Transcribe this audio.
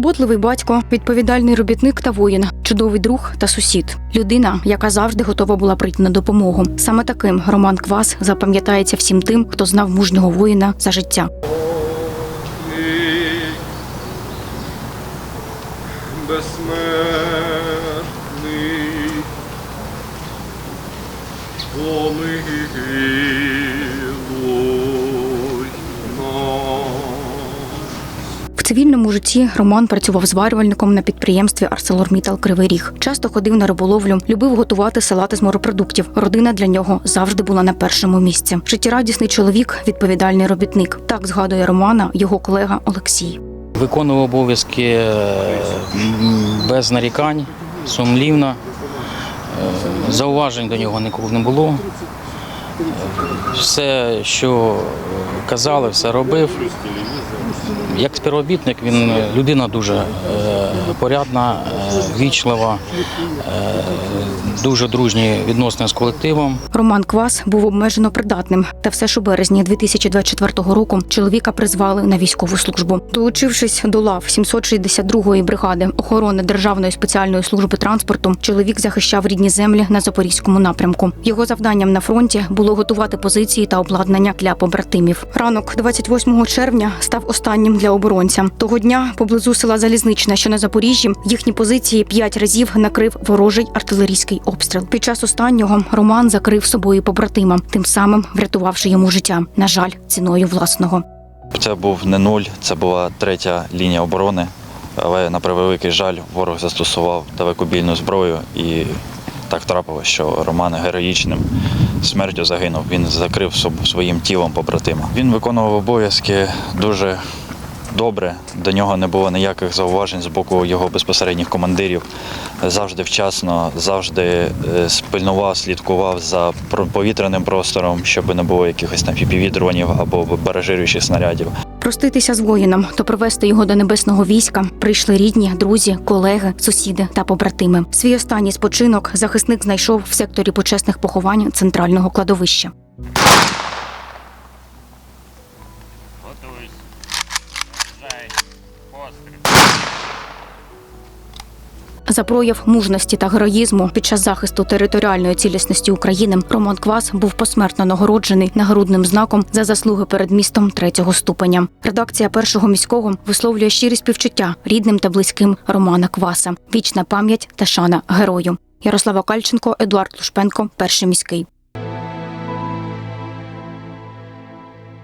Турботливий батько, відповідальний робітник та воїн, чудовий друг та сусід. Людина, яка завжди готова була прийти на допомогу. Саме таким Роман Квас запам'ятається всім тим, хто знав мужнього воїна за життя. безсмертний, цивільному житті Роман працював зварювальником на підприємстві Арселормітал Кривий Ріг. Часто ходив на риболовлю, любив готувати салати з морепродуктів. Родина для нього завжди була на першому місці. Життєрадісний чоловік, відповідальний робітник. Так згадує Романа його колега Олексій. Виконував обов'язки е, без нарікань, сумлівно. Е, Зауважень до нього ніколи не було. Все, що казали, все робив. Як співробітник, він людина дуже е, порядна, е, вічлива, е, дуже дружні відносини з колективом. Роман Квас був обмежено придатним, та все ж у березні 2024 року чоловіка призвали на військову службу. Долучившись до лав 762-ї бригади охорони Державної спеціальної служби транспорту, чоловік захищав рідні землі на запорізькому напрямку. Його завданням на фронті було готувати позиції та обладнання для побратимів. Ранок 28 червня став останнім для оборонця. Того дня поблизу села Залізничне, що на Запоріжжі, їхні позиції п'ять разів накрив ворожий артилерійський обстріл. Під час останнього Роман закрив собою побратима, тим самим врятувавши йому життя. На жаль, ціною власного. Це був не нуль, це була третя лінія оборони. Але на превеликий жаль, ворог застосував далекобійну зброю і так трапилося, що Роман героїчним смертю загинув. Він закрив своїм тілом побратима. Він виконував обов'язки дуже добре. До нього не було ніяких зауважень з боку його безпосередніх командирів. Завжди вчасно, завжди е, спильнував, слідкував за повітряним простором, щоб не було якихось там дронів або баражируючих снарядів. Проститися з воїном та провести його до небесного війська прийшли рідні, друзі, колеги, сусіди та побратими. Свій останній спочинок захисник знайшов в секторі почесних поховань центрального кладовища. За прояв мужності та героїзму під час захисту територіальної цілісності України Роман Квас був посмертно нагороджений нагрудним знаком за заслуги перед містом третього ступеня. Редакція першого міського висловлює щирі співчуття рідним та близьким Романа Кваса. Вічна пам'ять та шана герою. Ярослава Кальченко, Едуард Лушпенко, перший міський.